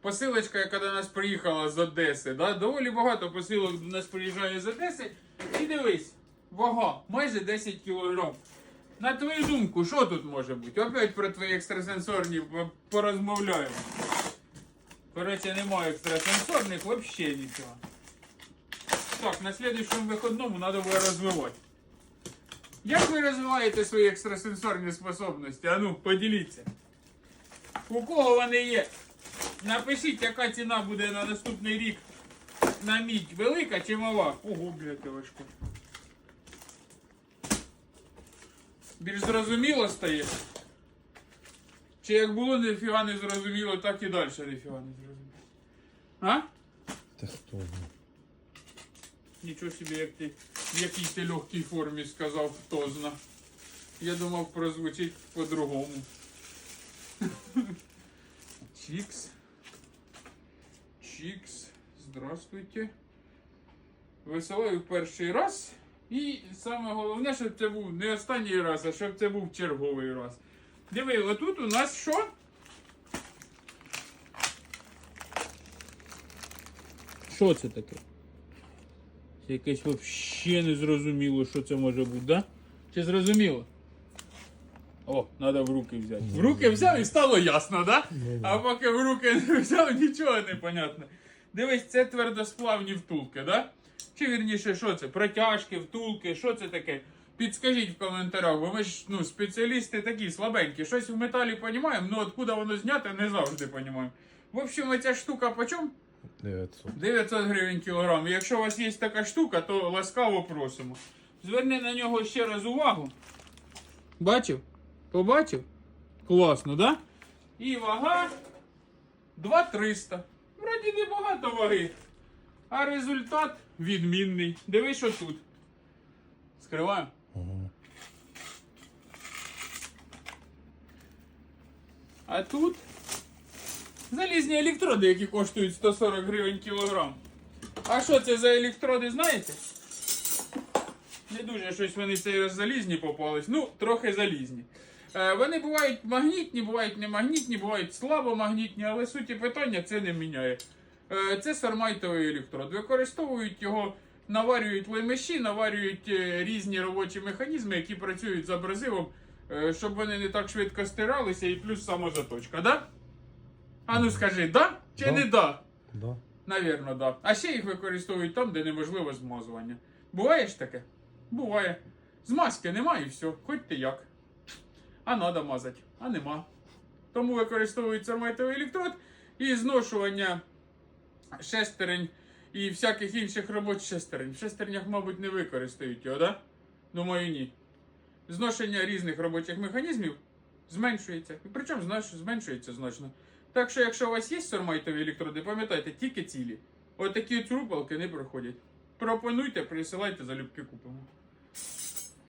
посилочка, яка до нас приїхала з Одеси. Да? Доволі багато посилок до нас приїжджає з Одеси. І дивись, вага майже 10 кг. На твою думку, що тут може бути? Опять про твої екстрасенсорні порозмовляємо. Коротше, немає екстрасенсорних, взагалі нічого. Так, на слідчому виходному треба буде розвивати. Як ви розвиваєте свої екстрасенсорні способності? А ну, поділіться. У кого вони є? Напишіть, яка ціна буде на наступний рік на мідь велика чи мала? Ого, блядь, важко. Більш зрозуміло стає? Чи як було ніфіга не зрозуміло, так і далі ніфіга не зрозуміло. А? Та хто? Нічого собі, як ти в якій ти легкій формі сказав, хто зна. Я думав, прозвучить по-другому. Чікс. Чікс. Здравствуйте. Веселою перший раз. І саме головне, щоб це був не останній раз, а щоб це був черговий раз. Диви, отут у нас що? Що це таке? Це якесь взагалі не зрозуміло, що це може бути, да? Чи зрозуміло? О, треба в руки взяти. В руки взяв і стало ясно, да? А поки в руки не взяв, нічого не понятно. Дивись, це твердосплавні втулки, да? Чи вірніше, що це? Протяжки, втулки, що це таке? Підскажіть в коментарях, бо ми ж ну, спеціалісти такі слабенькі. Щось в металі розуміємо, ну откуда воно зняти, не завжди розуміємо. В общем, ця штука по чому? 900. 900 гривень кілограм. І Якщо у вас є така штука, то ласкаво просимо. Зверни на нього ще раз увагу. Бачив? Побачив? Класно, да? І вага 2300. Вроді небагато ваги. А результат відмінний. Дивись, що тут. Скриваємо. А тут залізні електроди, які коштують 140 гривень кілограм. А що це за електроди, знаєте? Не дуже щось вони цей раз залізні попались. Ну, трохи залізні. Е, вони бувають магнітні, бувають немагнітні, бувають слабомагнітні, але суті питання це не міняє. Е, це сармайтовий електрод. Використовують його, наварюють лемеші, наварюють е, різні робочі механізми, які працюють з абразивом, е, щоб вони не так швидко стиралися, і плюс самозаточка, да? А ну скажи, да чи Да. не да? Да. Навірно, да. А ще їх використовують там, де неможливо змазування. Буває ж таке? Буває. Змазки немає і все, хоч ти як. А надо мазати, а нема. Тому використовують сармайтовий електрод і зношування шестерень і всяких інших робочих шестерень. В шестернях, мабуть, не використають його, да? Думаю, ні. Зношення різних робочих механізмів зменшується. І причому зменшується значно. Так що, якщо у вас є сормайтові електроди, пам'ятайте, тільки цілі. Отакі от рупалки не проходять. Пропонуйте, присилайте, залюбки купимо.